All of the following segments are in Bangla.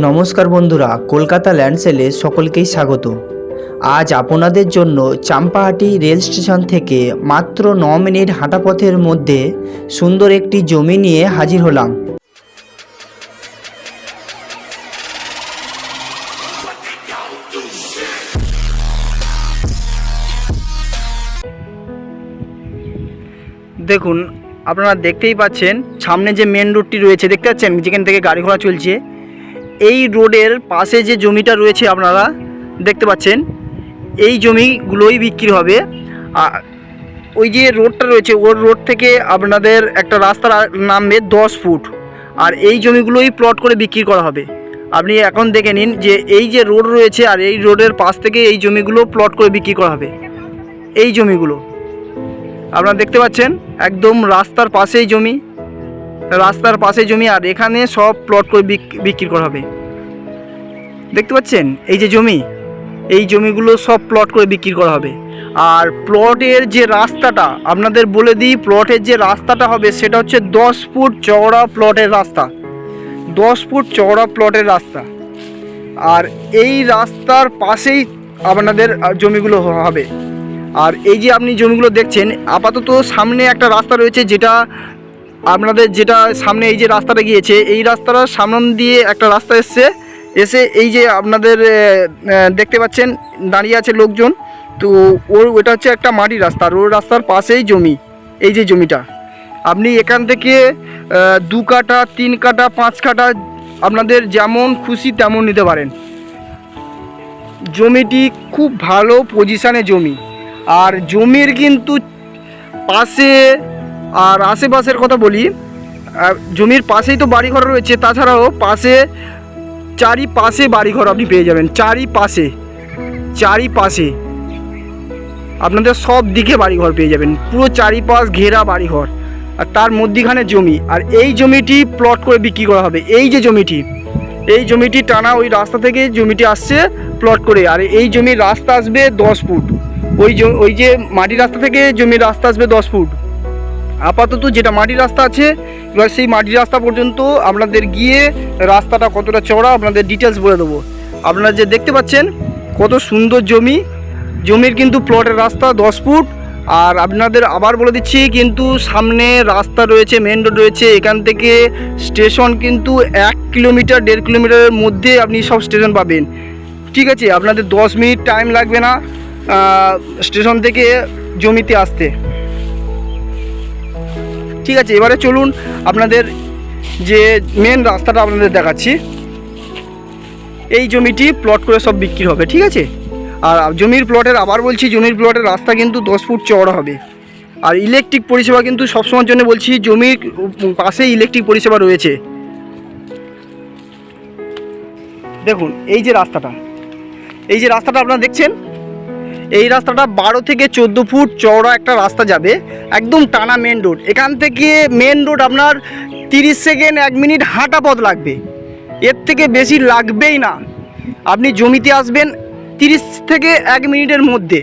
নমস্কার বন্ধুরা, কলকাতা ল্যান্ডসেলে সকলকেই স্বাগত। আজ আপনাদের জন্য চাম্পাহাটি রেল স্টেশন থেকে মাত্র ন মিনিট হাঁটা পথের মধ্যে সুন্দর একটি জমি নিয়ে হাজির হলাম। দেখুন, আপনারা দেখতেই পাচ্ছেন, সামনে যে মেন রোডটি রয়েছে, দেখতে পাচ্ছেন? যেখান থেকে গাড়ি ঘোড়া চলছে এই রোডের পাশে যে জমিটা রয়েছে আপনারা দেখতে পাচ্ছেন, এই জমিগুলোই বিক্রি হবে। ওই যে রোডটা রয়েছে, ওর রোড থেকে আপনাদের একটা রাস্তা নামবে দশ ফুট। আর এই জমিগুলোই প্লট করে বিক্রি করা হবে। আপনি এখন দেখে নিন যে এই যে রোড রয়েছে আর এই রোডের পাশ থেকে এই জমিগুলো প্লট করে বিক্রি করা হবে। এই জমিগুলো। আপনারা দেখতে পাচ্ছেন, একদম রাস্তার পাশেই জমি। রাস্তার পাশে জমি, আর এখানে সব প্লট করে বিক- বিক্রি করা হবে। দেখতে পাচ্ছেন? এই যে জমি, এই জমিগুলো সব প্লট করে বিক্রি করা হবে। আর প্লটের যে রাস্তাটা, আপনাদের বলে দিই প্লটের যে রাস্তাটা হবে, সেটা হচ্ছে দশ ফুট চওড়া প্লটের রাস্তা। দশ ফুট চওড়া প্লটের রাস্তা। আর এই রাস্তার পাশেই আপনাদের জমিগুলো হবে। আর এই যে আপনি জমিগুলো দেখছেন, আপাতত সামনে একটা রাস্তা রয়েছে, যেটা আপনাদের যেটা সামনে এই যে রাস্তাটা গিয়েছে, এই রাস্তাটার সামন দিয়ে একটা রাস্তা এসছে। এসে এই যে আপনাদের দেখতে পাচ্ছেন, দাঁড়িয়ে আছে লোকজন। তো ওর, ওটা হচ্ছে একটা মাটির রাস্তা। আর ওর রাস্তার পাশেই জমি, এই যে জমিটা। আপনি এখান থেকে দু কাটা তিন কাটা পাঁচ কাটা আপনাদের যেমন খুশি তেমন নিতে পারেন। জমিটি খুব ভালো পজিশানে জমি। আর জমির কিন্তু পাশে আর আশেপাশের কথা বলি জমির পাশেই তো বাড়িঘর রয়েছে, তাছাড়াও পাশে, চারিপাশে বাড়িঘর আপনি পেয়ে যাবেন, চারিপাশে চারিপাশে। আপনাদের সব দিকে বাড়িঘর পেয়ে যাবেন, পুরো চারিপাশ ঘেরা বাড়িঘর, আর তার মধ্যিখানে জমি, আর এই জমিটি প্লট করে বিক্রি করা হবে, এই যে জমিটি, এই জমিটি টানা ওই রাস্তা থেকে জমিটি আসছে প্লট করে, আর এই জমির রাস্তা আসবে দশ ফুট, ওই ওই যে মাটির রাস্তা থেকে জমির রাস্তা আসবে দশ ফুট। আপাতত যেটা মাটির রাস্তা আছে, এবার সেই মাটির রাস্তা পর্যন্ত আপনাদের গিয়ে রাস্তাটা কতটা চওড়া আপনাদের ডিটেলস বলে দেবো। আপনারা যে দেখতে পাচ্ছেন, কত সুন্দর জমি। জমির কিন্তু প্লটের রাস্তা দশ ফুট। আর আপনাদের আবার বলে দিচ্ছি, কিন্তু সামনে রাস্তা রয়েছে মেন রোড রয়েছে। এখান থেকে স্টেশন কিন্তু এক কিলোমিটার, দেড় কিলোমিটারের মধ্যে আপনি সব স্টেশন পাবেন। ঠিক আছে, আপনাদের দশ মিনিট টাইম লাগবে না স্টেশন থেকে জমিতে আসতে। ঠিক আছে, এবারে চলুন আপনাদের যে মেন রাস্তাটা আপনাদের দেখাচ্ছি। এই জমিটি প্লট করে সব বিক্রি হবে, ঠিক আছে? আর জমির প্লটের আবার বলছি, জমির প্লটের রাস্তা কিন্তু দশ ফুট চওড়া হবে। আর ইলেকট্রিক পরিষেবা কিন্তু সবসময়ের জন্য বলছি, জমির পাশে ইলেকট্রিক পরিষেবা রয়েছে। দেখুন, এই যে রাস্তাটা, এই যে রাস্তাটা আপনারা দেখছেন এই রাস্তাটা বারো থেকে চোদ্দ ফুট চওড়া একটা রাস্তা যাবে, একদম টানা মেন রোড এখান থেকে মেন রোড আপনার তিরিশ সেকেন্ড এক মিনিট হাঁটা পথ লাগবে। এর থেকে বেশি লাগবেই না। আপনি জমিতে আসবেন তিরিশ থেকে এক মিনিটের মধ্যে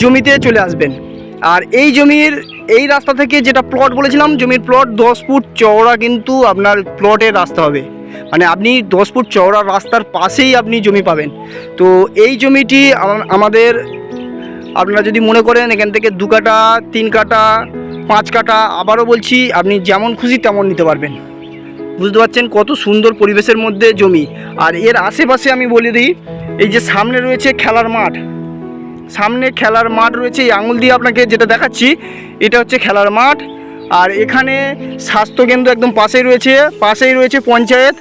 জমিতে চলে আসবেন। আর এই জমির, এই রাস্তা থেকে যেটা প্লট বলেছিলাম, জমির প্লট দশ ফুট চওড়া কিন্তু আপনার প্লটের রাস্তা হবে। মানে আপনি দশ ফুট চওড়া রাস্তার পাশেই আপনি জমি পাবেন। তো এই জমিটি আমাদের আপনারা যদি মনে করেন এখান থেকে দু কাটা তিন কাটা পাঁচ কাটা আবারও বলছি, আপনি যেমন খুশি তেমন নিতে পারবেন। বুঝতে পারছেন কত সুন্দর পরিবেশের মধ্যে জমি। আর এর আশেপাশে আমি বলে দিই, এই যে সামনে রয়েছে খেলার মাঠ। সামনে খেলার মাঠ রয়েছে, এই আঙুল দিয়ে আপনাকে যেটা দেখাচ্ছি, এটা হচ্ছে খেলার মাঠ। আর এখানে স্বাস্থ্যকেন্দ্র একদম পাশেই রয়েছে পাশেই রয়েছে পঞ্চায়েত।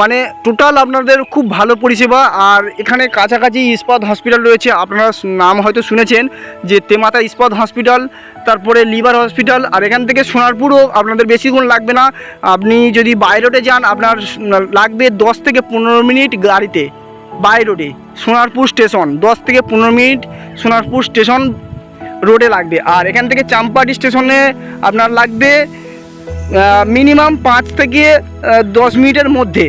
মানে টোটাল আপনাদের খুব ভালো পরিষেবা। আর এখানে কাছাকাছি ইস্পাত হসপিটাল রয়েছে, আপনারা নাম হয়তো শুনেছেন, যে তেমাতা ইস্পাত হসপিটাল তারপরে লিভার হসপিটাল আর এখান থেকে সোনারপুরও আপনাদের বেশিক্ষণ লাগবে না। আপনি যদি বাই রোডে যান, আপনার লাগবে দশ থেকে পনেরো মিনিট গাড়িতে বাই রোডে সোনারপুর স্টেশন দশ থেকে পনেরো মিনিট সোনারপুর স্টেশন রোডে লাগবে। আর এখান থেকে চাম্পাটি স্টেশনে আপনার লাগবে মিনিমাম পাঁচ থেকে দশ মিনিটের মধ্যে।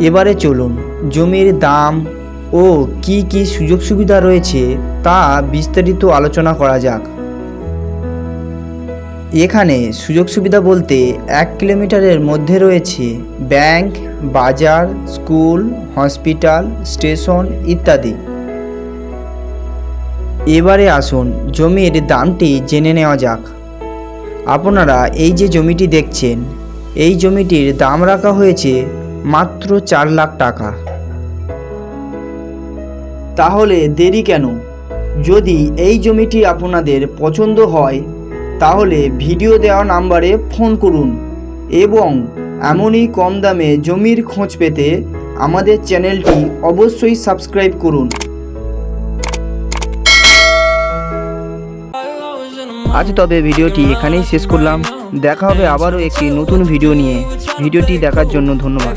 এবারে চলুন, জমির দাম ও কি কি সুযোগ সুবিধা রয়েছে তা বিস্তারিত আলোচনা করা যাক। এখানে সুযোগ সুবিধা বলতে এক কিলোমিটারের মধ্যে রয়েছে ব্যাংক, বাজার, স্কুল, হসপিটাল, স্টেশন ইত্যাদি। এবারে আসুন, জমির দামটি জেনে নেওয়া যাক। আপনারা এই যে জমিটি দেখছেন, এই জমিটির দাম রাখা হয়েছে মাত্র চার লাখ টাকা। তাহলে দেরি কেন? যদি এই জমিটি আপনাদের পছন্দ হয় তাহলে ভিডিও দেওয়া নাম্বারে ফোন করুন এবং এমনই কম দামে জমির খোঁজ পেতে আমাদের চ্যানেলটি অবশ্যই সাবস্ক্রাইব করুন। আজ তবে ভিডিওটি এখানেই শেষ করলাম। দেখা হবে আবারও একটি নতুন ভিডিও নিয়ে। ভিডিওটি দেখার জন্য ধন্যবাদ।